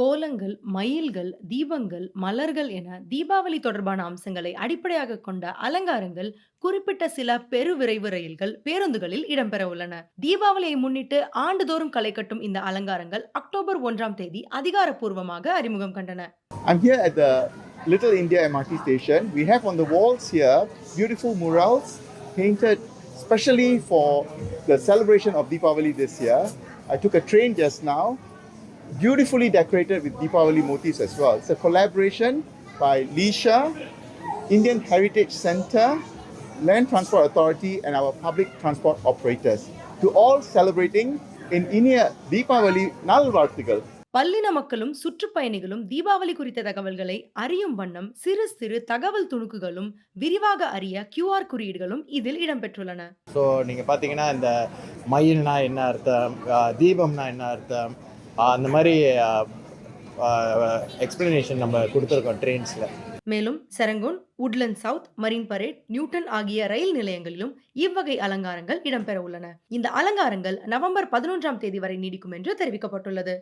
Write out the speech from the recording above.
கோலங்கள், மயில்கள், தீபங்கள், மலர்கள் என தீபாவளி தொடர்பான அம்சங்களை அடிப்படையாக கொண்ட அலங்காரங்கள் குறிப்பிட்ட சில பெருவிரைவு ரயில்கள், பேருந்துகளில் இடம்பெற உள்ளன. தீபாவளியை முன்னிட்டு ஆண்டுதோறும் களை கட்டும் இந்த அலங்காரங்கள் அக்டோபர் ஒன்றாம் தேதி அதிகாரப்பூர்வமாக அறிமுகம் கண்டன. I'm here at the Little India MRT station. We have on the walls here beautiful murals painted specially for the celebration of Deepavali this year. I took a train just now, beautifully decorated with Deepavali motifs as well. It's a collaboration by Leisha, Indian Heritage Center, Land Transport Authority, and our public transport operators. To all celebrating in Inia Deepavali Nalvartigal. பல்லின மக்களும் சுற்றுப்பயணிகளும் தீபாவளி குறித்த தகவல்களை அறியும் வண்ணம் சிறு சிறு தகவல் துணுக்குகளும் விரிவாக அறிய QR குறியீடுகளும் இதில் இடம்பெற்றுள்ளன. ஸோ நீங்கள் பார்த்தீங்கன்னா இந்த மயில்னா என்ன அர்த்தம் தீபம்னா என்ன அர்த்தம் அந்த மாதிரி எக்ஸ்பிளனேஷன் நம்ம கொடுத்துருக்கோம் ட்ரெயின்ஸில் மேலும் Serangoon, Woodland South, Marine Parade, Newton ஆகிய ரயில் நிலையங்களிலும் இவ்வகை அலங்காரங்கள் இடம்பெற உள்ளன. இந்த அலங்காரங்கள் நவம்பர் 11ஆம் தேதி வரை நீடிக்கும் என்று தெரிவிக்கப்பட்டுள்ளது.